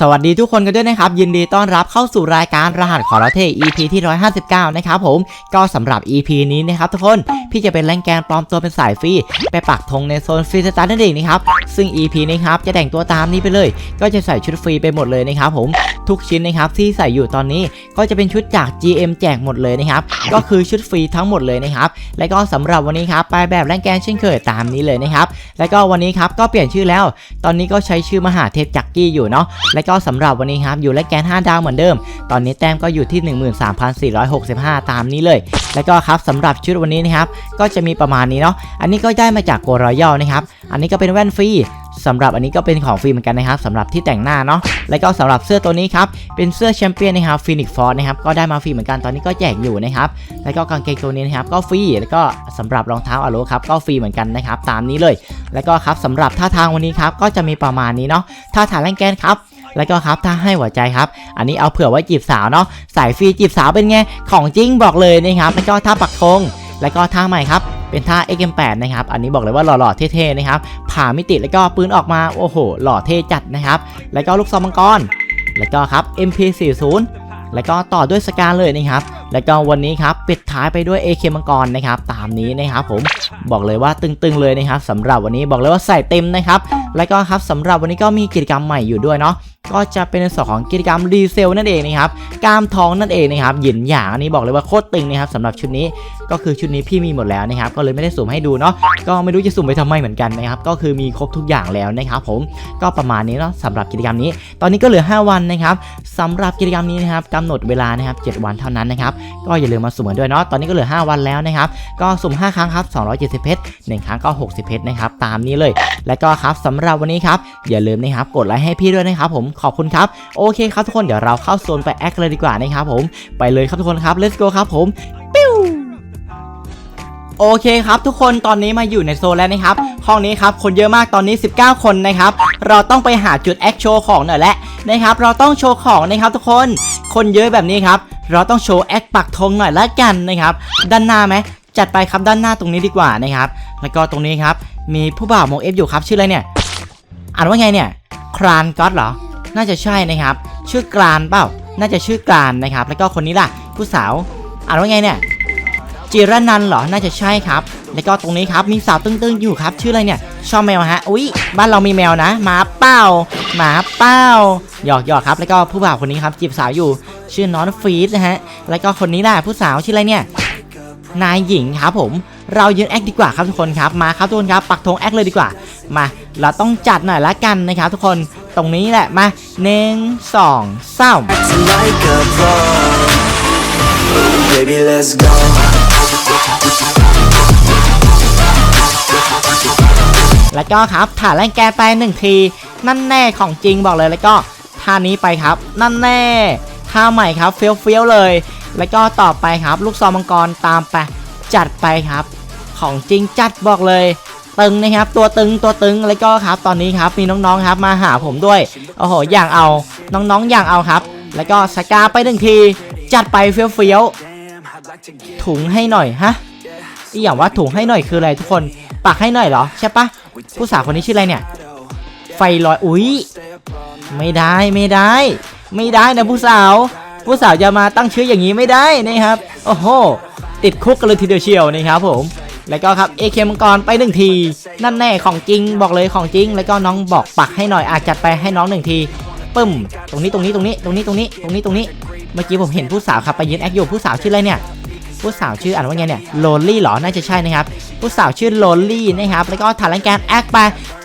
สวัสดีทุกคนกันด้วยนะครับ ยินดีต้อนรับเข้าสู่รายการรหัสขอรเท EP ที่ 159 นะครับผมก็สำหรับ EP นี้นะครับทุกคนพี่จะเป็นแรงแกนปลอมตัวเป็นสายฟรีไปปักธงในโซนฟรีสตาร์นั่นเองนะครับซึ่ง EP นี้ครับจะแต่งตัวตามนี้ไปเลย ก็จะใส่ชุดฟรีไปหมดเลยนะครับผมทุกชิ้นนะครับที่ใส่อยู่ตอนนี้ก็จะเป็นชุดจาก GM แจกหมดเลยนะครับก็คือชุดฟรีทั้งหมดเลยนะครับและก็สำหรับวันนี้ครับไปแบบแรงแกนเช่นเคยตามนี้เลยนะครับและก็วันนี้ครับก็เปลี่ยนชื่อแล้ว ตอนนี้ก็ใช้ชื่อมหาเทพจักกี้อยู่เนาะและก็สำหรับวันนี้ครับอยู่และแกน 5 ดาวเหมือนเดิม ตอนนี้แต้มก็อยู่ที่ 13,465 ตามนี้เลย แล้วก็ครับสำหรับชุดวันนี้นะครับก็จะมีประมาณนี้เนาะอันนี้ก็ได้มาจากโกรอย a l นะครับอันนี้ก็เป็นแว่นฟรีสำหรับอันนี้ก็เป็นของฟรีเหมือนกันนะครับสำหรับที่แต่งหน้าเนาะแล้วก็สำหรับเสื้อตัวนี้ครับเป็นเสื้อแชมเปี้ยนนะครับฟินิกฟอร์นะครับก็ได้มาฟรีเหมือนกันตอนนี้ก็แจกอยู่นะครับแล้วก็กางเกงตัวนี้นะครับก็ฟรีแล้วก็สำหรับรองเท้าอะโลครับก็ฟรีเหมือนกันนะครับตามนี้เลย แล้วก็ครับสำหรับท่าทางวันนี้ครับก็จะมีประมาณนี้เนาะท่าทางแรงแกนครับ แล้วก็ครับถ้าให้หัวใจครับ อันนี้เอาเผื่อไว้จีบสาวเนาะสายฟรีจีบสาวเป็นไงของจริงบอกเลยนะครับแล้วก็ท่าปักธงแล้วก็ท่าใหม่ครับเป็นท่า XM8 นะครับ อันนี้บอกเลยว่าหล่อๆเท่ๆนะครับ ผ่ามิติแล้วก็ปืนออกมา โอ้โห หล่อเท่จัดนะครับ แล้วก็ลูกซองมังกร แล้วก็ครับ MP40 แล้วก็ต่อด้วยสการเลยนะครับ แล้วก็วันนี้ครับปิดท้ายไปด้วย AK มังกรนะครับตามนี้นะครับผมบอกเลยว่าตึงๆเลยนะครับสำหรับวันนี้บอกเลยว่าใส่เต็มนะครับแล้วก็ครับสำหรับวันนี้ก็มีกิจกรรมใหม่อยู่ด้วยเนาะก็จะเป็นในส่วนของกิจกรรมรีเซลนั่นเองนะครับกล้ามทองนั่นเองนะครับหยินหยางอันนี้บอกเลยว่าโคตรตึงนะครับสำหรับชุดนี้ก็คือชุดนี้พี่มีหมดแล้วนะครับก็เลยไม่ได้สุ่มให้ดูเนาะก็ไม่รู้จะสุ่มไปทำไมเหมือนกันนะครับก็คือมีครบทุกอย่างแล้วนะครับผมก็ประมาณนี้เนาะสำหรับกิจกรรมนี้ ตอนนี้ก็เหลือ 5 วันนะครับสำหรับกิจกรรมนี้นะครับกำหนดเวลานะครับ7วันเท่านั้นนะครับก็อย่าลืมมาสุ่มกันด้วยเนาะตอนนี้ก็เหลือ 5 วันแล้วนะครับก็สุ่ม 5 ครั้งครับ 270 เพชร1ครั้งก็ 60 เพชรนะครับตามนี้เลย และก็ครับสำหรับวันนี้ครับอย่าลืมนะครับกดไลค์ให้พี่ด้วยนะครับผมขอบคุณครับโอเคครับทุกคนเดี๋ยวเราเข้าโซนไปแอคเลยดีกว่านะครับผมไปเลยครับทุกคนครับ let's go ครับผมปิ้ว โอเคครับทุกคนตอนนี้มาอยู่ในโซนแล้วนะครับห้องนี้ครับคนเยอะมากตอนนี้ 19 คนนะครับเราต้องไปหาจุดแอคโชว์ของหน่อยแหละนะครับเราต้องโชว์ของนะครับทุกคน คนเยอะแบบนี้ครับเราต้องโชว์แอคปักธงหน่อยละกันนะครับด้านหน้าไหมจัดไปครับด้านหน้าตรงนี้ดีกว่านะครับแล้วก็ตรงนี้ครับมีผู้บ่าวโมเอฟอยู่ครับชื่ออะไรเนี่ยอ่านว่าไงเนี่ยครานก็อตเหรอ น่าจะใช่นะครับ ชื่อกรานเปล่า น่าจะชื่อกรานนะครับ แล้วก็คนนี้ล่ะ ผู้สาว อ่านว่าไงเนี่ย จิรนันเหรอ น่าจะใช่ครับ แล้วก็ตรงนี้ครับ มีสาวตึ้งๆอยู่ครับ ชื่ออะไรเนี่ย ชอบแมวฮะ อุ๊ย บ้านเรามีแมวนะ หมาเป้า หมาเป้า หยอกหยอกครับ แล้วก็ผู้บ่าวคนนี้ครับ จีบสาวอยู่ ชื่อน้องฟีดนะฮะ แล้วก็คนนี้ล่ะ ผู้สาวชื่ออะไรเนี่ย นายหญิงครับผม เรายืนแอคดีกว่าครับทุกคนครับ มาครับทุกคนครับ ปักธงแอคเลยดีกว่า มา เราต้องจัดหน่อยละกันนะครับทุกคน ตรงนี้แหละ มาหนึ่งสองสาม Baby, let's go. แล้วก็ครับถ่านแรงแกนไปหนึ่งที นั่นแน่ของจริงบอกเลยแล้วก็ท่านี้ไปครับ นั่นแน่ท่าใหม่ครับเฟี้ยวเฟี้ยวเลย แล้วก็ต่อไปครับลูกซองมังกรตามไปจัดไปครับ ของจริงจัดบอกเลยตึงนะครับตัวตึงตัวตึงแล้วก็ครับตอนนี้ครับมีน้องๆครับมาหาผมด้วยโอ้โหอย่างเอาน้องๆอย่างเอาครับ แล้วก็สกาไปหนึ่งที จัดไปเฟี้ยวเฟี้ยวถุงให้หน่อยฮะอีอย่างว่าถุงให้หน่อยคืออะไรทุกคนปักให้หน่อยเหรอใช่ปะ ผู้สาวคนนี้ชื่ออะไรเนี่ย ไฟลอยอุ้ยไม่ได้ไม่ได้ ไม่ได้นะผู้สาว ผู้สาวจะมาตั้งชื่ออย่างนี้ไม่ได้นะครับ โอ้โห ติดคุกกันเลยทีเดียวเชียวนะครับผม แล้วก็ครับเอเคมังกรไปหนึ่งที นั่นแน่ของจริงบอกเลยของจริง แล้วก็น้องบอกปักให้หน่อยอาจจัดไปให้น้องหนึ่งทีปึ้ม ตรงนี้ตรงนี้ตรงนี้ตรงนี้ตรงนี้ตรงนี้ตรงนี้ เมื่อกี้ผมเห็นผู้สาวครับไปยืนแอคอยู่ผู้สาวชื่ออะไรเนี่ย ผู้สาวชื่ออ่านว่าไงเนี่ยโลลี่หรอ น่าจะใช่นะครับผู้สาวชื่อโลลี่นะครับแล้วก็ถ่ายรายการแอคไป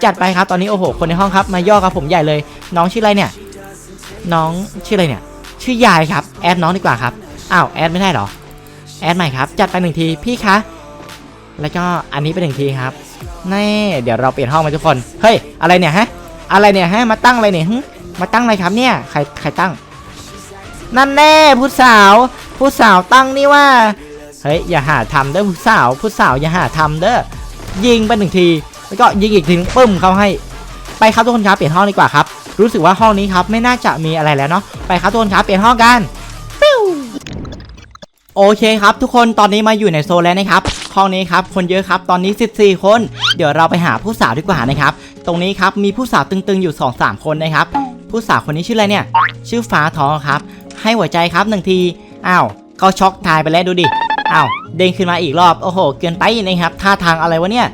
จัดไปครับตอนนี้โอ้โหคนในห้องครับมาย่อกับผมใหญ่เลย น้องชื่ออะไรเนี่ยน้องชื่ออะไรเนี่ยชื่อยายครับแอดน้องดีกว่าครับอ้าวแอดไม่ได้เหรอแอดใหม่ครับจัดไปหนึ่งทีพี่คะแล้วก็อันนี้ไปหนึ่งทีครับแน่เดี๋ยวเราเปลี่ยนห้องมาทุกคนเฮ้ยอะไรเนี่ยฮะอะไรเนี่ยฮะมาตั้งอะไรเนี่ยมาตั้งอะไรครับเนี่ยใครใครตั้งนั่นแน่ผู้สาว ผู้สาวตั้งนี่ว่า เฮ้ยอย่าหาทำเด้อผู้สาวผู้สาวอย่าหาทำเด้อยิงไปหนึ่งที แล้วก็ยิงอีกทีปึ้มเขาให้ ไปครับทุกคนครับเปลี่ยนห้องดีกว่าครับ รู้สึกว่าห้องนี้ครับไม่น่าจะมีอะไรแล้วเนาะไปครับทุกคนครับเปลี่ยนห้องกันปิ้วโอเคครับ ทุกคนตอนนี้มาอยู่ในโซนแล้วนะครับห้องนี้ครับคนเยอะครับตอนนี้ 14 คน เดี๋ยวเราไปหาผู้สาวดีกว่านะครับตรงนี้ครับมีผู้สาวตึงๆอยู่ 2-3 คนนะครับผู้สาวคนนี้ชื่ออะไรเนี่ย ชื่อฟ้าทองครับ ให้หัวใจครับหนึ่งทีอ้าวเขาช็อกตายไปแล้วดูดิ อ้าวเด้งขึ้นมาอีกรอบ โอ้โห เกินไปนะครับ ท่าทางอะไรวะเนี่ย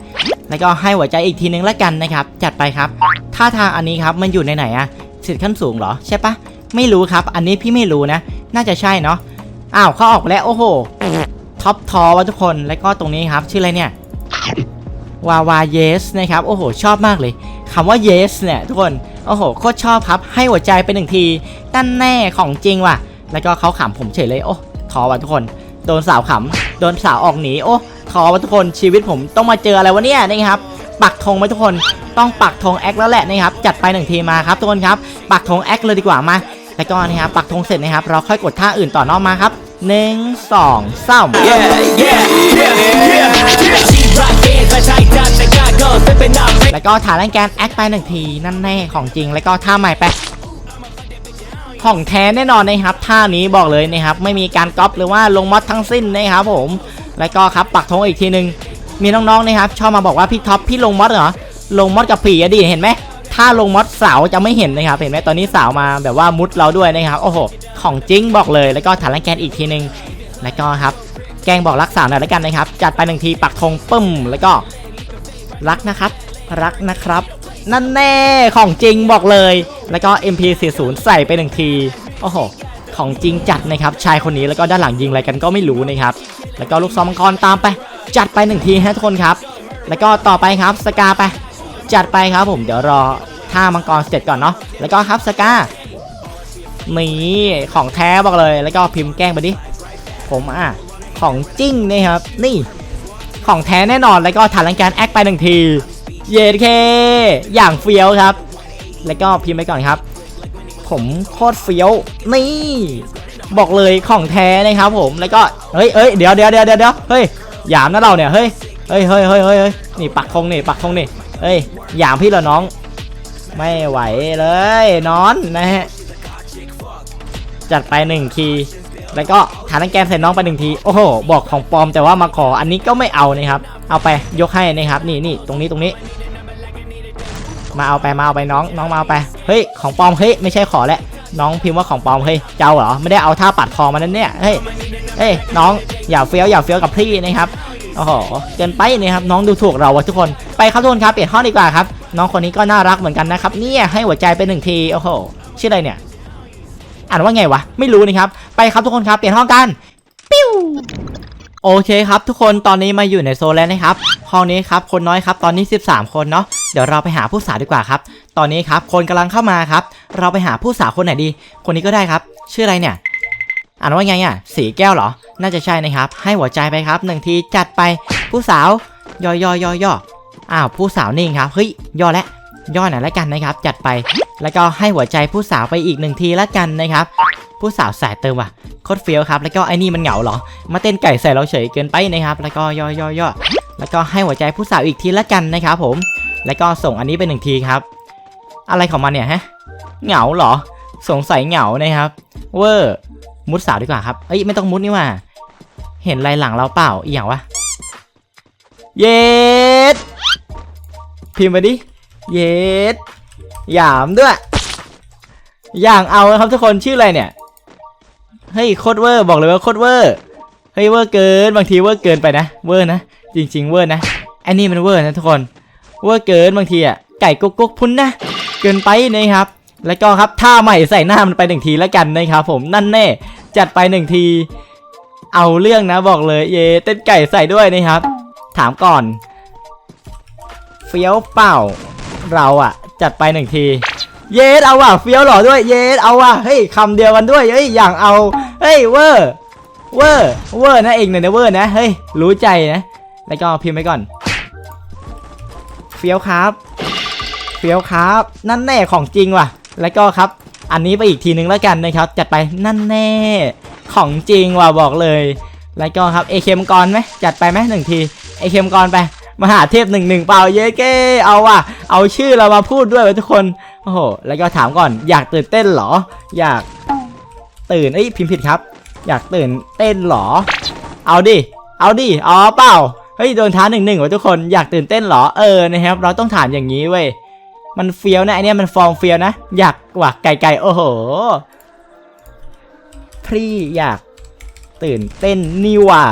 แล้วก็ให้หัวใจอีกทีนึงแล้วกันนะครับ จัดไปครับ ท่าทางอันนี้ครับ มันอยู่ในไหนอะสิทธิ์ขั้นสูงเหรอ ใช่ปะ ไม่รู้ครับ อันนี้พี่ไม่รู้นะ น่าจะใช่เนาะ อ้าวเขาออกแล้ว โอ้โห ท็อปทอวะทุกคน แล้วก็ตรงนี้ครับ ชื่ออะไรเนี่ยวาวาเยสนะครับ โอ้โห ชอบมากเลยคำว่า yes เนี่ยทุกคน โอ้โห โคตรชอบครับ ให้หัวใจไปหนึ่งที ตั้นแน่ของจริงว่ะ แล้วก็เขาขำผมเฉยเลย โอ้ ทอว่ะทุกคน โดนสาวขำโดนสาวออกหนีโอ้ทอว่ะทุกคนชีวิตผมต้องมาเจออะไรวะเนี่ยนะครับปักธงไหมทุกคนต้องปักธงแอคแล้วแหละนะครับจัดไปหนึ่งทีมาครับทุกคนครับปักธงแอคเลยดีกว่ามาแล้วก็นะครับปักธงเสร็จนะครับ เราค่อยกดท่าอื่นต่อนอกมาครับหนึ่งสองสามแล้าก็เป็นหน้าแล้วก็ฐานแรงแกนแอคไปหนึ่งทีนั่นแน่ของจริงแล้วก็ท่าใหม่ไป ของแท้แน่นอนนะครับท่านี้บอกเลยนะครับไม่มีการก๊อปหรือว่าลงมอดทั้งสิ้นนะครับผมแล้วก็ครับปักธงอีกทีหนึ่งมีน้องๆนะครับชอบมาบอกว่าพี่ท็อปพี่ลงมอดเหรอลงมอดกับผีอดิเห็นไหมถ้าลงมอดสาวจะไม่เห็นนะครับ เห็นไหมตอนนี้สาวมาแบบว่ามุดเราด้วยนะครับโอ้โหของจริงบอกเลย แล้วก็ฐานแรงแกนอีกทีหนึ่งแล้วก็ครับแกงบอกรักสาวหน่อยแล้วกันนะครับ จัดไปหนึ่งทีปักธงปึ้ม แล้วก็รักนะครับ รักนะครับ นั่นแน่ของจริงบอกเลย แล้วก็ MP40 ใส่ไปหนึ่งที โอ้โห ของจริงจัดนะครับ ชายคนนี้แล้วก็ด้านหลังยิงอะไรกันก็ไม่รู้นะครับ แล้วก็ลูกซองมังกรตามไป จัดไปหนึ่งทีฮะทุกคนครับ แล้วก็ต่อไปครับสกาไป จัดไปครับผมเดี๋ยวรอท่ามังกรเสร็จก่อนเนาะ แล้วก็ครับสกานี่ของแท้บอกเลย แล้วก็พิมพ์แกล้งไปดิ ผมอะ ของจริงนะครับ นี่ ของแท้แน่นอน แล้วก็ฐานแรงการแอคไปหนึ่งที เยดเคอย่างเฟี้ยวครับ แล้วก็พิมพ์ไปก่อนครับ ผมโคตรเฟี้ยว นี่ บอกเลยของแท้นะครับผม แล้วก็ เฮ้ยเฮ้ยเดี๋ยวเดี๋ยวเดี๋ยวเดี๋ยวเฮ้ย หยามนะเราเนี่ย เฮ้ย เฮ้ยเฮ้ยเฮ้ยเฮ้ยนี่ปักธงนี่ปักธงนี่ เฮ้ย หยามพี่เหรอน้อง ไม่ไหวเลย นอนนะฮะ จัดไปหนึ่งทีแล้วก็ฐานแกนใส่น้องไปหนึ่งที โอ้โห บอกของปลอมแต่ว่ามาขออันนี้ก็ไม่เอานะครับ เอาไปยกให้นะครับนี่นี่ตรงนี้ตรงนี้ มาเอาไปมาเอาไปน้องน้องมาเอาไปเฮ้ยของปลอมเฮ้ยไม่ใช่ขอแล้วน้องพิมพ์ว่าของปลอมเฮ้ยเจ้าเหรอไม่ได้เอาท่าปัดคอมานั่นเนี่ยเฮ้ยเฮ้ยน้องอย่าเฟี้ยวอย่าเฟี้ยวกับพี่นะครับโอ้โหเกินไปนะครับน้องดูถูกเราวะทุกคนไปครับทุกคนครับเปลี่ยนห้องดีกว่าครับน้องคนนี้ก็น่ารักเหมือนกันนะครับเนี่ยให้หัวใจไปหนึ่งทีโอ้โหชื่ออะไรเนี่ยอ่านว่าไงวะไม่รู้นะครับไปครับทุกคนครับเปลี่ยนห้องกันปิ้ว โอเคครับทุกคนตอนนี้มาอยู่ในโซนแล้วนะครับห้องนี้ครับคนน้อยครับตอนนี้ 13 คนเนาะเดี๋ยวเราไปหาผู้สาวดีกว่าครับ ตอนนี้ครับคนกำลังเข้ามาครับ เราไปหาผู้สาวคนไหนดี คนนี้ก็ได้ครับ ชื่ออะไรเนี่ยอ่านว่าไงอะสีแก้วเหรอ น่าจะใช่นะครับ ให้หัวใจไปครับหนึ่งทีจัดไปผู้สาวย่อย่อย่อย่ออ้าวผู้สาวนิ่งครับเฮ้ยย่อแล้ว ย่อหน่อยแล้วกันนะครับ จัดไปแล้วก็ให้หัวใจผู้สาวไปอีกหนึ่งทีละกันนะครับ ผู้สาวสายเติมว่ะโคตรเฟี้ยวครับ แล้วก็ไอ้นี่มันเหงาเหรอ มาเต้นไก่ใส่เราเฉยเกินไปนะครับ แล้วก็ย่อย่อย่อแล้วก็ให้หัวใจผู้สาวอีกทีละกันนะครับผม แล้วก็ส่งอันนี้ไปหนึ่งทีครับ อะไรของมันเนี่ยฮะเหงาเหรอ สงสัยเหงานะครับ เวอร์มุดสาวดีกว่าครับเอ้ยไม่ต้องมุดนี่ว่า เห็นลายหลังเราเปล่าอีกอย่างวะเย็ดพิมพ์มาดิ เย็ดหยามด้วย อย่างเอานะครับทุกคนชื่ออะไรเนี่ย เฮ้ยโคตรเวอร์บอกเลยว่าโคตรเวอร์เฮ้ยเวอร์เกินบางทีเวอร์เกินไปนะเวอร์นะจริง ๆ เวอร์นะอันนี้มันเวอร์นะทุกคนเวอร์เกินบางทีอะไก่กุ๊กกุ๊กพุ้นนะเกินไปนะครับ แล้วก็ครับท่าใหม่ใส่หน้ามันไปหนึ่งทีแล้วกันนะครับผมนั่นแน่จัดไปหนึ่งที เอาเรื่องนะบอกเลยเยเต้นไก่ใส่ด้วยนะครับ ถามก่อน เฟี้ยวเป่า เราอะ จัดไปหนึ่งที เยสเอาว่ะเฟี้ยวหล่อด้วยเยสเอาว่ะเฮ้ยคำเดียวกันด้วยเฮ้ยอย่างเอาเฮ้ยเวอร์เวอร์เวอร์นะเองเนี่ยนะเวอร์นะเฮ้ยรู้ใจนะ แล้วก็พิมพ์ไว้ก่อน เฟี้ยวครับเฟี้ยวครับ นั่นแน่ของจริงว่ะ แล้วก็ครับ อันนี้ไปอีกทีนึงแล้วกันนะครับ จัดไปนั่นแน่ของจริงว่ะบอกเลย แล้วก็ครับเอเคมกรไหมจัดไปไหมหนึ่งทีเอเคมกรไป มหาเทพหนึ่งหนึ่งเปล่าเย้เก้เอาว่ะเอาชื่อเรามาพูดด้วยไว้ทุกคนโอ้โหแล้วก็ถามก่อนอยากตื่นเต้นเหรอ อยากตื่นเอ้ยพิมพ์ผิดครับ อยากตื่นเต้นเหรอ เอาดิเอาดิเอเปล่าเฮ้ยโดนท้าหนึ่งหนึ่งวะทุกคนอยากตื่นเต้นเหรอเออนะครับ เราต้องถามอย่างนี้เว้ยมันเฟี้ยวนะไอเนี้ยมันฟอร์มเฟี้ยวนะ อยากว่ะไก่ๆโอ้โหพี่อยากตื่นเต้นนี่ว่า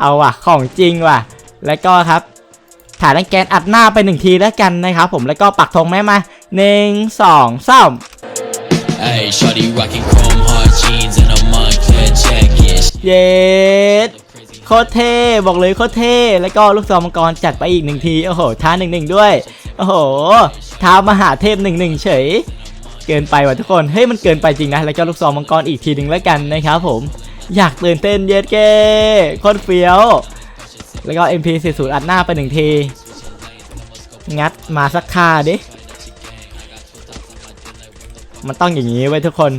เอาว่ะของจริงว่ะ แล้วก็ครับถ่ายแรงแกนอัดหน้าไปหนึ่งทีแล้วกันนะครับผมแล้วก็ปักธงแม่มาหนึ่งสองสาม Hey, shawty rocking chrome hard jeans and a Moncler jacket. เย็ดโคตรเท่บอกเลยโคตรเท่แล้วก็ลูกซองมังกรจัดไปอีกหนึ่งทีโอ้โหท้าหนึ่งหนึ่งด้วย โอ้โหท้ามหาเทพหนึ่งหนึ่งเฉย เกินไปว่ะทุกคนเฮ้ยมันเกินไปจริงนะแล้วก็ลูกซองมังกรอีกทีหนึ่งแล้วกันนะครับผม อยากตื่นเต้นเย็ดเก้โคตรเฟี้ยว แล้วก็ MP40 อัดหน้าไปหนึ่งที งัดมาสักค่าดิ มันต้องอย่างนี้ไว้ทุกคน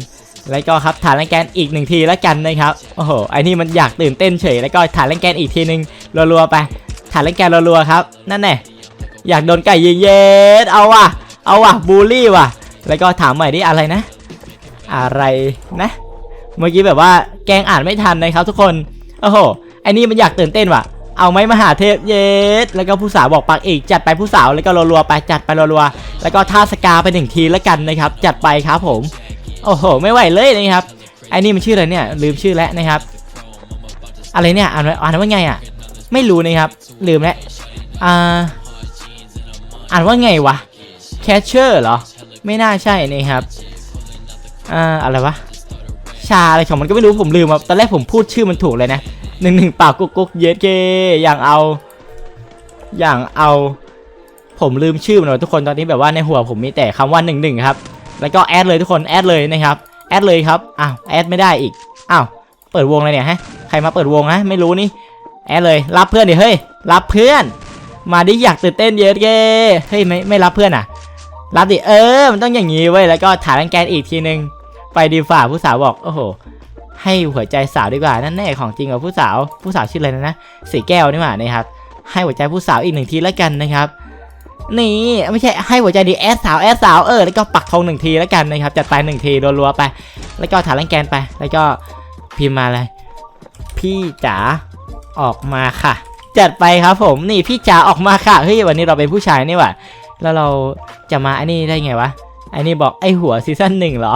แล้วก็ครับฐานแรงแกนอีกหนึ่งทีแล้วกันนะครับ โอ้โห ไอ้นี่มันอยากตื่นเต้นเฉย แล้วก็ฐานแรงแกนอีกทีหนึ่งรัวๆไป ฐานแรงแกนรัวๆครับ นั่นแน่อยากโดนไก่ยิงเย็ดเอาว่ะ เอาว่ะ บูลลี่ว่ะ แล้วก็ถามใหม่ดิอะไรนะ อะไรนะ เมื่อกี้แบบว่าแกงอ่านไม่ทันนะครับทุกคน โอ้โห ไอ้นี่มันอยากตื่นเต้นว่ะ เอาไหมมหาเทพเย็ดแล้วก็ผู้สาวบอกปักอีกจัดไปผู้สาวแล้วก็รัวๆไปจัดไปรัวๆแล้วก็ท่าสกาไปหนึ่งทีแล้วกันนะครับ จัดไปครับผม โอ้โห ไม่ไหวเลยนะครับไอ้นี่มันชื่ออะไรเนี่ยลืมชื่อแล้วนะครับ อะไรเนี่ยอ่านว่าอ่านว่าไงอะ ไม่รู้นะครับ ลืมแล้วอ่าอ่านว่าไงวะแคชเชอร์เหรอ ไม่น่าใช่นะครับอ่าอะไรวะ ชาอะไรของมันก็ไม่รู้ผมลืมอะตอนแรกผมพูดชื่อมันถูกเลยนะหนึ่งหนึ่งปากกุ๊กกุ๊กเยสเกอย่างเอา อย่างเอา ผมลืมชื่อมันว่ะทุกคนตอนนี้แบบว่าในหัวผมมีแต่คำว่าหนึ่งหนึ่งครับ แล้วก็แอดเลยทุกคนแอดเลยนะครับแอดเลยครับอ้าวแอดไม่ได้อีกอ้าวเปิดวงเลยเนี่ยฮะใครมาเปิดวงฮะไม่รู้นี่แอดเลยรับเพื่อนดิเฮ้ยรับเพื่อน มาดิอยากตื่นเต้นเยอะเก้เฮ้ยไม่ไม่รับเพื่อนอะ รับดิเออ มันต้องอย่างนี้เว้ยแล้วก็ถ่ายรังแกนอีกทีนึง ไปดีฝ่าผู้สาวบอก โอ้โห ให้หัวใจสาวดีกว่า นั่นแน่ของจริงกับผู้สาว ผู้สาวชื่ออะไรนะนะสีแก้วนี่หว่านะครับ ให้หัวใจผู้สาวอีกหนึ่งทีแล้วกันนะครับ นี่ไม่ใช่ให้หัวใจดีแอดสาวแอดสาวเออแล้วก็ปักธงหนึ่งทีแล้วกันนะครับจัดไปหนึ่งทีรัวๆไป แล้วก็ถ่ายรังแกนไป แล้วก็พิมพ์มาเลย พี่จ๋าออกมาค่ะ จัดไปครับผมนี่พี่จ๋าออกมาค่ะเฮ้ยวันนี้เราเป็นผู้ชายนี่หว่าแล้วเราจะมาอ้นี่ได้ไงวะ อ้นี่บอกไอ้หัวซีซั่นหนึ่งเหรอ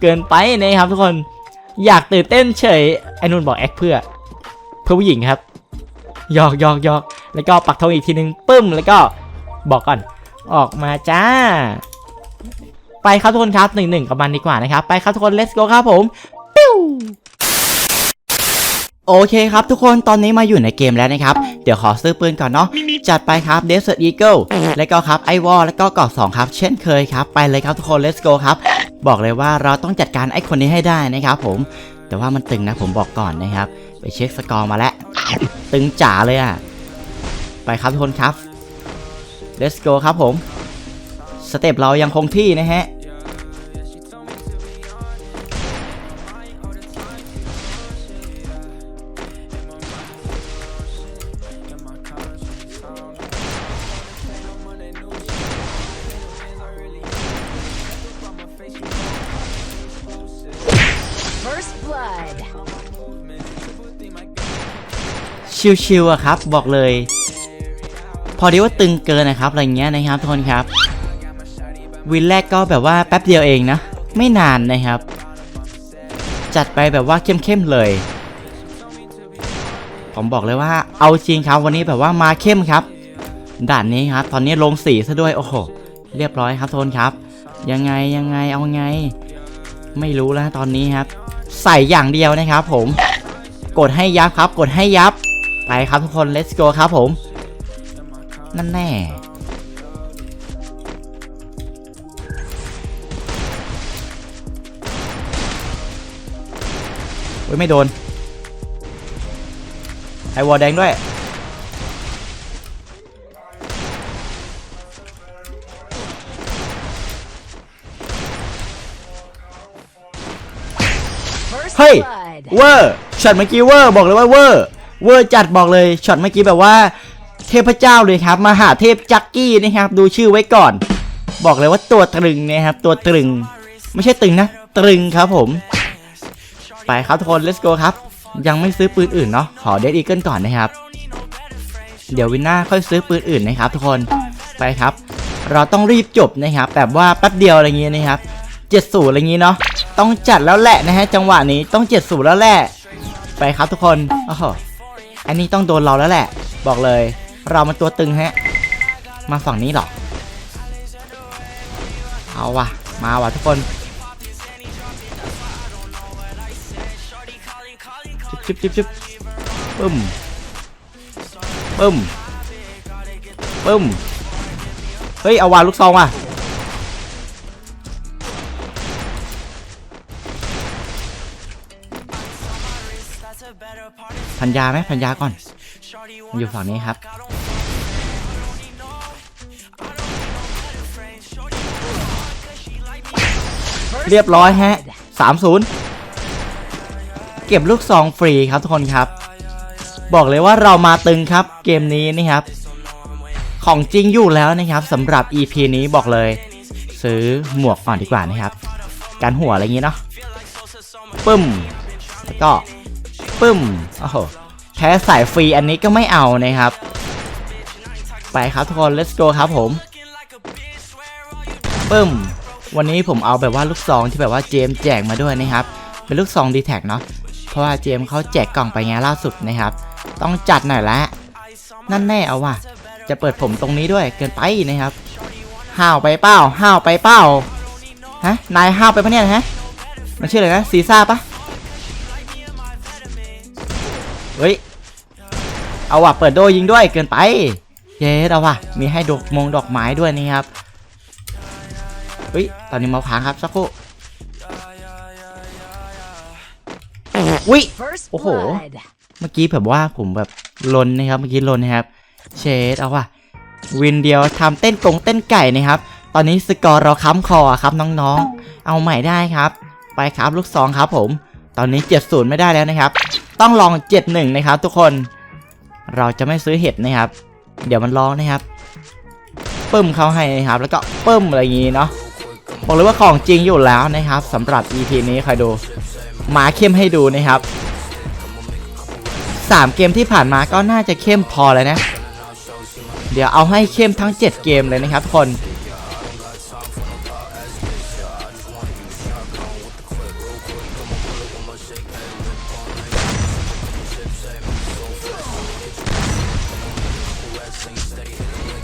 เกินไปนะครับทุกคน อยากตื่นเต้นเฉย ไอ้นุ่นบอกแอคเพื่อ เพื่อผู้หญิงครับหยอกหยอกหยอก แล้วก็ปักธงอีกทีนึงปึ้ม แล้วก็บอกก่อน ออกมาจ้า ไปครับทุกคนครับหนึ่งหนึ่งกับมันดีกว่านะครับ ไปครับทุกคน let's go ครับผม ปิ้ว โอเคครับทุกคนตอนนี้มาอยู่ในเกมแล้วนะครับ เดี๋ยวขอซื้อปืนก่อนเนาะจัดไปครับ Desert Eagle แล้วก็ครับไอวอลแล้วก็เกาะสองครับ เช่นเคยครับ ไปเลยครับทุกคน let's go ครับ บอกเลยว่าเราต้องจัดการไอ้คนนี้ให้ได้นะครับผม แต่ว่ามันตึงนะผมบอกก่อนนะครับ ไปเช็คสกอร์มาแล้ว ตึงจ๋าเลยอะไปครับทุกคนครับ let's go ครับผม สเต็ปเรายังคงที่นะฮะ First blood. ชิวๆอะครับ บอกเลย พอดีว่าตึงเกินนะครับ อะไรเงี้ยนะครับทุกคนครับ วินแรกก็แบบว่าแป๊บเดียวเองนะ ไม่นานนะครับ จัดไปแบบว่าเข้มๆเลย ผมบอกเลยว่าเอาจริงครับวันนี้แบบว่ามาเข้มครับ ด่านนี้ครับ ตอนนี้ลงสีซะด้วยโอ้โหเรียบร้อยครับทุกคนครับ ยังไงยังไงเอาไง ไม่รู้แล้วตอนนี้ครับ ใส่อย่างเดียวนะครับผม กดให้ยับครับ กดให้ยับ ไปครับทุกคน let's go ครับผม นั่นแน่โอ้ยไม่โดนไอวอลแดงด้วย เฮ้ย blood. เวอร์ช็อตเมื่อกี้เวอร์บอกเลยว่าเวอร์เวอร์จัดบอกเลยช็อตเมื่อกี้แบบว่า เทพเจ้าเลยครับมหาเทพจักกี้นะครับดูชื่อไว้ก่อน บอกเลยว่าตัวตรึงนะครับตัวตรึง ไม่ใช่ตึงนะตรึงครับผม ไปครับทุกคน let's go ครับ ยังไม่ซื้อปืนอื่นเนาะขอเดดอีเกิลก่อนนะครับ เดี๋ยววินหน้าค่อยซื้อปืนอื่นนะครับ ทุกคนไปครับ เราต้องรีบจบนะครับแบบว่าแป๊บเดียวอะไรเงี้ยนะครับเจ็ดสูอะไรเงี้เนาะ ต้องจัดแล้วแหละนะฮะจังหวะนี้ต้องเจ็ดสูแล้วแหละ ไปครับทุกคนโอ้โหอันนี้ต้องโดนเราแล้วแหละ บอกเลย เรามันตัวตึงฮะ มาฝั่งนี้หรอ เอาว่ะ มาว่ะทุกคนจิบจิบจิบปึ้มปึ้มปึ้มเฮ้ย เอาวาลูกซองว่ะ พันยาไหมพันยาก่อน อยู่ฝั่งนี้ครับเรียบร้อยฮะ3-0เก็บลูกซองฟรีครับทุกคนครับ บอกเลยว่าเรามาตึงครับเกมนี้นี่ครับ ของจริงอยู่แล้วนะครับสำหรับ EP นี้บอกเลย ซื้อหมวกก่อนดีกว่านะครับ การหัวอะไรอย่างงี้เนาะปึ้ม แล้วก็ ปึ้มโอ้โหแพ้สายฟรีอันนี้ก็ไม่เอานะครับ ไปครับทุกคน let's go ครับผมปึ้ม วันนี้ผมเอาแบบว่าลูกซองที่แบบว่าเจมแจกมาด้วยนะครับ เป็นลูกซองดีแท็กเนาะเพราะว่าเจมเขาแจกกล่องไปไงล่าสุดนะครับ ต้องจัดหน่อยละนั่นแน่เอาว่ะ จะเปิดผมตรงนี้ด้วยเกินไปนะครับห้าวไปเปล่าห้าวไปเปล่าฮะนายห้าวไปปะเนี่ยฮะมันชื่ออะไรนะซีซ่าปะ เฮ้ย เอาว่ะ เปิดโดยิงด้วยเกินไป เย้เอาว่ะ มีให้ดอกมงดอกไม้ด้วยนี่ครับ เฮ้ย ตอนนี้มาพังครับสักครู่อุ้ย First Oh. blood. เมื่อกี้ผมว่าผมแบบลนนะครับ เมื่อกี้ลนนะครับ เชดเอาว่ะ วินเดียวทำเต้นกงเต้นไก่นะครับ ตอนนี้สกอร์เราค้ำคอครับน้องๆ เอาใหม่ได้ครับ ไปครับลูกสองครับผม ตอนนี้7 0ไม่ได้แล้วนะครับ ต้องลอง 7-1 นะครับ ทุกคน เราจะไม่ซื้อเห็ดนะครับ เดี๋ยวมันร้องนะครับปึ้มเขาให้นะครับ แล้วก็ปึ้มอะไรอย่างงี้เนาะบอกเลยว่าของจริงอยู่แล้วนะครับสำหรับ EP นี้ใครดูหมาเข้มให้ดูนะครับ3เกมที่ผ่านมาก็น่าจะเข้มพอเลยนะ เดี๋ยวเอาให้เข้มทั้ง 7 เกมเลยนะครับทุกคน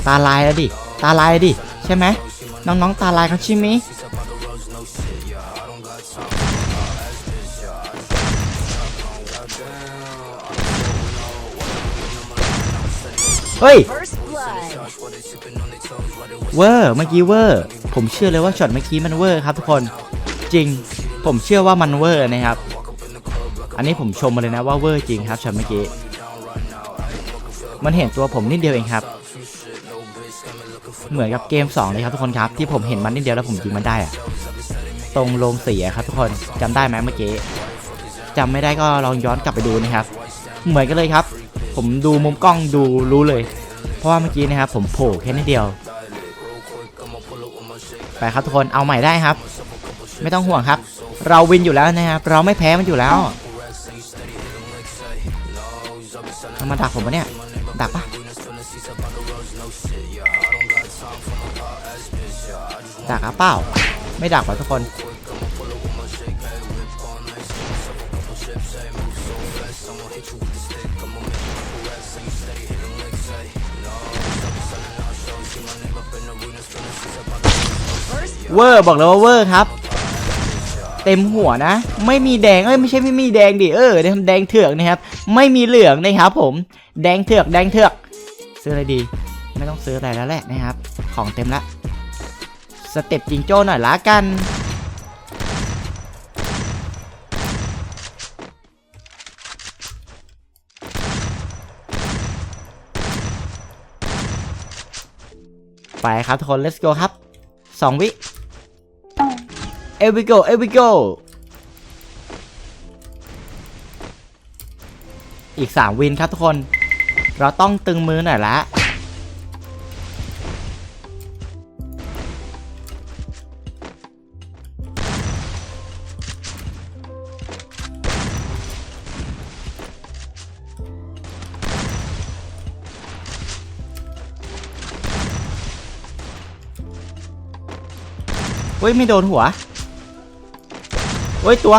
ตาลายแล้วดิ ตาลายดิ ใช่ไหม น้องๆ ตาลายเขาใช่ไหมเฮ้ย เวอร์ เมื่อกี้เวอร์ ผมเชื่อเลยว่าช็อตเมื่อกี้มันเวอร์ครับทุกคน จริง ผมเชื่อว่ามันเวอร์นะครับ อันนี้ผมชมมาเลยนะว่าเวอร์จริงครับช็อตเมื่อกี้ มันเห็นตัวผมนิดเดียวเองครับ เหมือนกับเกม 2 เลยครับทุกคนครับ ที่ผมเห็นมันนิดเดียวแล้วผมยิงมันได้อะตรงโรงเสียครับทุกคนจำได้ไหมเมื่อกี้จำไม่ได้ก็ลองย้อนกลับไปดูนะครับ เหมือนกันเลยครับ ผมดูมุมกล้องดูรู้เลย เพราะว่าเมื่อกี้นะครับผมโผล่แค่นิดเดียว ไปครับทุกคนเอาใหม่ได้ครับ ไม่ต้องห่วงครับ เราวินอยู่แล้วนะครับ เราไม่แพ้มันอยู่แล้วมาดักผมปะเนี่ย ดักปะ ดักอะเปล่า ไม่ดักหรอทุกคน เวอร์บอกเลยว่าเวอร์ครับ เต็มหัวนะ ไม่มีแดงเอ้ยไม่ใช่ไม่มีแดงดิเออแดงเถือกนะครับ ไม่มีเหลืองนะครับผม แดงเถือกแดงเถือกซื้ออะไรดี ไม่ต้องซื้ออะไรแล้วแหละนะครับ ของเต็มละ สเต็ปจิงโจ้หน่อยละกัน ไปครับทุกคน let's go ครับ 2 วิ e v e r y go e v e r y go อีก 3 วินครับทุกคน เราต้องตึงมือหน่อยละ เฮ้ยไม่โดนหัวเฮ้ยตัว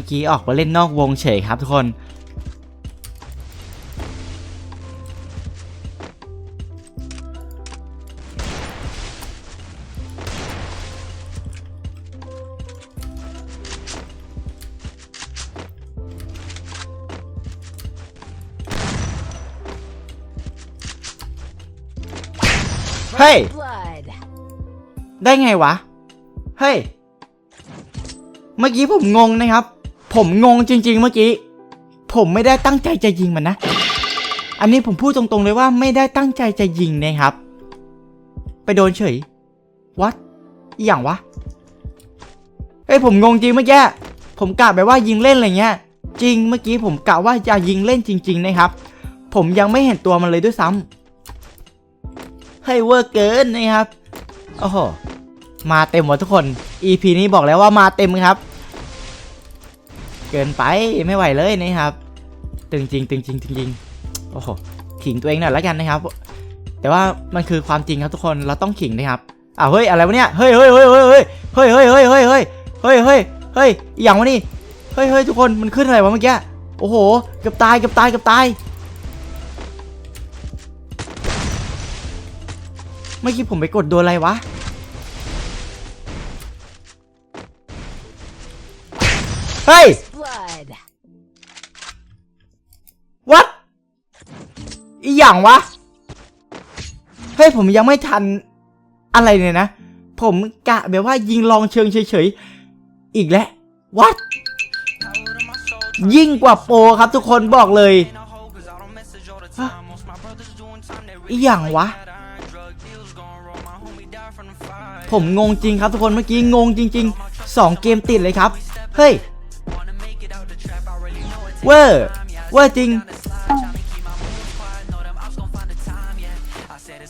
มื่อกี้ออกมาเล่นนอกวงเฉยครับทุกคน เฮ้ย ได้ไงวะ เฮ้ย เมื่อกี้ผมงงนะครับ ผมงงจริง ๆ เมื่อกี้ ผมไม่ได้ตั้งใจจะยิงมันนะ อันนี้ผมพูดตรงๆเลยว่าไม่ได้ตั้งใจจะยิงนะครับ ไปโดนเฉยวัดอย่างวะเฮ้ยผมงงจริงเมื่อกี้ผมกะแบบว่ายิงเล่นอะไรเงี้ย จริงเมื่อกี้ผมกะว่าจะยิงเล่นจริง ๆ นะครับ ผมยังไม่เห็นตัวมันเลยด้วยซ้ำให้เวอร์เกินนะครับโอ้โหมาเต็มหมดทุกคน EP นี้บอกแล้วว่ามาเต็มครับ เกินไปไม่ไหวเลยนะครับตึงจริงตึงจริงตึงจริงโอ้โหขิงตัวเองหน่อยล้วกันนะครับ แต่ว่ามันคือความจริงครับทุกคนเราต้องขิงนะครับอ้าวเฮ้ยอะไรวะเนี่ยเฮ้ยเฮ้ยเฮ้ยเฮ้ยเฮ้ยเฮ้ยเฮ้ยเฮ้ยเฮ้ยเฮ้ยเฮ้ยเฮ้ยเฮ้ยอย่างวะนี่เฮ้ยเฮ้ยทุกคนมันขึ้นอะไรวะเมื่อกี้โอ้โหเกือบตายเกือบตายเกือบตายเมื่อกี้ผมไปกดโดนอะไรวะเฮ้ย อีหยังวะ เฮ้ยผมยังไม่ทันอะไรเลยนะ ผมกะแบบว่ายิงลองเชิงเฉยๆ อีกแล้ว what ยิ่งกว่าโปรครับทุกคนบอกเลยอีหยังวะ ผมงงจริงครับทุกคนเมื่อกี้งงจริง ๆ 2 เกมติดเลยครับ เฮ้ย เวอร์ เวอร์จริง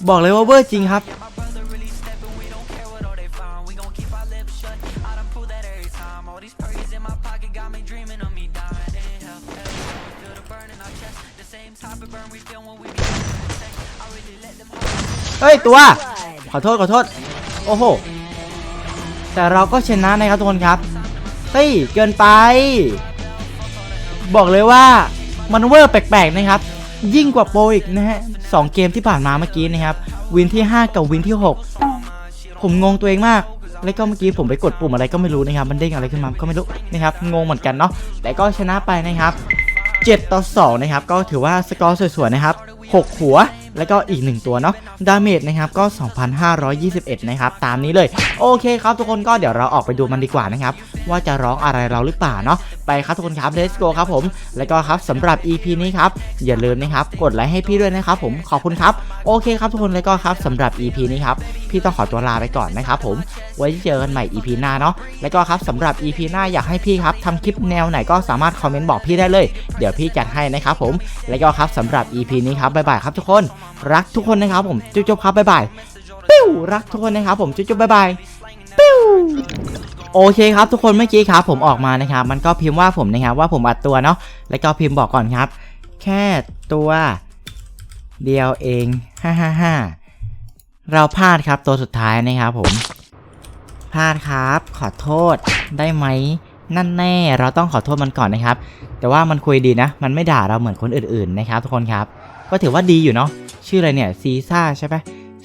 บอกเลยว่าเวอร์จริงครับ เฮ้ย ตัว ขอโทษ ขอโทษ โอ้โห แต่เราก็ชนะนะครับทุกคนครับ เฮ้ย เกินไป บอกเลยว่ามันเวอร์แปลกๆนะครับ ยิ่งกว่าโปรอีกนะฮะสองเกมที่ผ่านมาเมื่อกี้นะครับ วินที่ 5 กับวินที่ 6 ผมงงตัวเองมาก แล้วก็เมื่อกี้ผมไปกดปุ่มอะไรก็ไม่รู้นะครับ มันเด้งอะไรขึ้นมาก็ไม่รู้นะครับ งงเหมือนกันเนาะ แต่ก็ชนะไปนะครับ 7 ต่อ 2 นะครับ ก็ถือว่าสกอร์สวยๆนะครับ 6 หัวแล้วก็อีก 1 ตัวเนาะ ดาเมจนะครับก็ 2,521 นะครับ ตามนี้เลย โอเคครับทุกคนก็เดี๋ยวเราออกไปดูมันดีกว่านะครับ ว่าจะร้องอะไรเราหรือเปล่าเนาะไปครับทุกคนครับ let's go ครับผมแล้วก็ครับสำหรับ EP นี้ครับอย่าลืมนะครับกดไลค์ให้พี่ด้วยนะครับผมขอบคุณครับโอเคครับทุกคนแล้วก็ครับสำหรับ EP นี้ครับพี่ต้องขอตัวลาไปก่อนนะครับผมไว้เจอกันใหม่ EP หน้าเนาะแล้วก็ครับสำหรับ EP หน้าอยากให้พี่ครับทำคลิปแนวไหนก็สามารถคอมเมนต์บอกพี่ได้เลย เดี๋ยวพี่จัดให้นะครับผมแล้วก็ครับสำหรับ EP นี้ครับบ๊ายบายครับทุกคน รักทุกคนนะครับผมจุ๊บๆครับบ๊ายบายปิ้วรักทุกคนนะครับผมจุ๊บๆบ๊ายบายปิ้ว โอเคครับทุกคนเมื่อกี้ครับผมออกมานะครับ มันก็พิมพ์ว่าผมนะครับว่าผมอัดตัวเนาะแล้วก็พิมพ์บอกก่อนครับ แค่ตัวเดียวเองฮ่าฮ่าฮ่าเราพลาดครับตัวสุดท้ายนะครับผมพลาดครับ ขอโทษได้ไหมนั่นแน่เราต้องขอโทษมันก่อนนะครับ แต่ว่ามันคุยดีนะ มันไม่ด่าเราเหมือนคนอื่นๆนะครับ ทุกคนครับ ก็ถือว่าดีอยู่เนาะชื่ออะไรเนี่ยซีซ่าใช่ปะ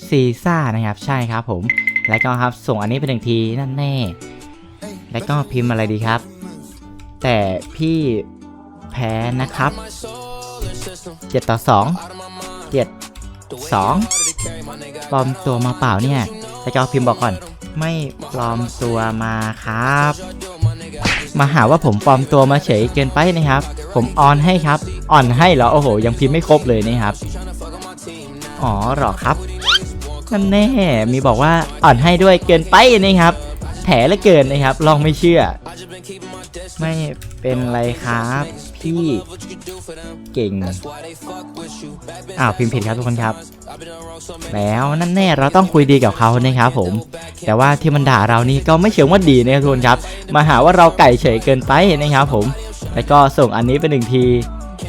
ซีซ่านะครับ ใช่ครับผม แล้วก็ครับส่งอันนี้ไปหนึ่งทีนั่นแน่ แล้วก็พิมพ์อะไรดีครับ แต่พี่แพ้นะครับ 7 ต่อ 2 7 2 ปลอมตัวมาเปล่าเนี่ย แล้วก็พิมพ์บอกก่อน ไม่ปลอมตัวมาครับ มาหาว่าผมปลอมตัวมาเฉยเกินไปนะครับ ผมออนให้ครับ อ่อนให้เหรอ โอ้โห ยังพิมพ์ไม่ครบเลยนะครับ อ๋อหรอครับนั่นแน่ มีบอกว่าอ่อนให้ด้วยเกินไปนะครับ แถเหลือเกินนะครับ ลองไม่เชื่อ ไม่เป็นไรครับพี่เก่งอ้าวพิมพ์ผิดครับทุกคนครับ แล้วนั่นแน่เราต้องคุยดีกับเขานะครับผม แต่ว่าที่มันด่าเรานี่ก็ไม่เชิงว่าดีนะครับทุกคนครับ มาหาว่าเราไก่เฉยเกินไปนะครับผม แล้วก็ส่งอันนี้ไปหนึ่งที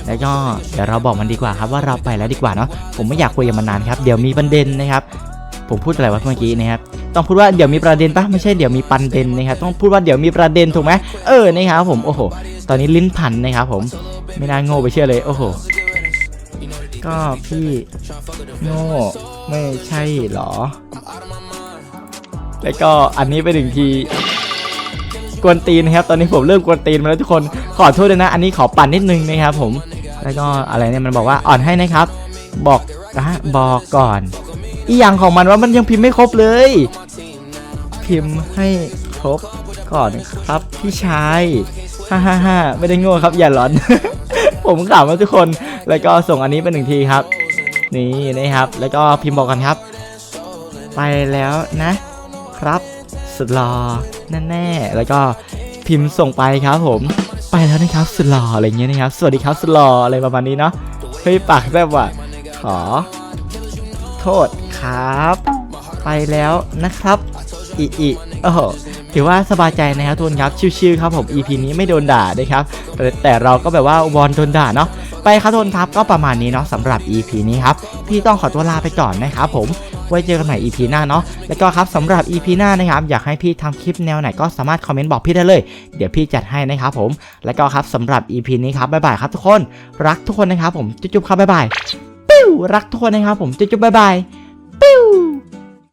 แล้วก็เดี๋ยวเราบอกมันดีกว่าครับว่าเราไปแล้วดีกว่าเนาะผมไม่อยากคุยกับมันนานครับ เดี๋ยวมีประเด็นนะครับ ผมพูดอะไรวะเมื่อกี้นะครับต้องพูดว่าเดี๋ยวมีประเด็นปะไม่ใช่เดี๋ยวมีปันเด็นนะครับต้องพูดว่าเดี๋ยวมีประเด็นถูกไหมเออนะครับผมโอ้โหตอนนี้ลิ้นพันนะครับผมไม่น่าโง่ไปเชื่อเลยโอ้โหก็พี่โง่ไม่ใช่เหรอ แล้วก็อันนี้ไปหนึ่งทีกวนตีนนะครับ ตอนนี้ผมเริ่มกวนตีนมาแล้วทุกคนขอโทษด้วยนะ อันนี้ขอปั่นนิดนึงนะครับผมแล้วก็อะไรเนี่ยมันบอกว่าอ่อนให้นะครับ บอกนะบอกก่อน อีอย่างของมันว่ามันยังพิมพ์ไม่ครบเลย พิมพ์ให้ครบก่อนครับพี่ชายฮ่าฮ่าฮ่าไม่ได้โง่ครับอย่าหลอน ผมขำนะทุกคนแล้วก็ส่งอันนี้ไปหนึ่งทีครับ นี่นะครับ แล้วก็พิมพ์บอกกันครับ ไปแล้วนะ ครับ สุดหล่อแน่ๆแล้วก็พิมพ์ส่งไปครับผม ไปแล้วนะครับสุดหล่ออะไรเงี้ยนะครับ สวัสดีครับสุดหล่ออะไรประมาณนี้เนาะเฮ้ยปากแบบว่าขอ ทษครับ ไปแล้วนะครับอีอีโอ้โหถือว่าสบายใจนะครับทุกคนครับชิวๆครับผม EP นี้ไม่โดนด่านะครับแต่แต่เราก็แบบว่าวอนโดนด่าเนาะไปครับทุกคนครับก็ประมาณนี้เนาะสำหรับ EP นี้ครับพี่ต้องขอตัวลาไปก่อนนะครับผมไว้เจอกันใหม่ EP หน้าเนาะแล้วก็ครับสำหรับ EP หน้านะครับอยากให้พี่ทำคลิปแนวไหนก็สามารถคอมเมนต์บอกพี่ได้เลย เดี๋ยวพี่จัดให้นะครับผม แล้วก็ครับสำหรับ EP นี้ครับบ๊ายบายครับทุกคนรักทุกคนนะครับผมจุ๊บๆครับบ๊ายบาย ปิ้วรักทุกคนนะครับผมจุ๊บๆบายบายปิ้ว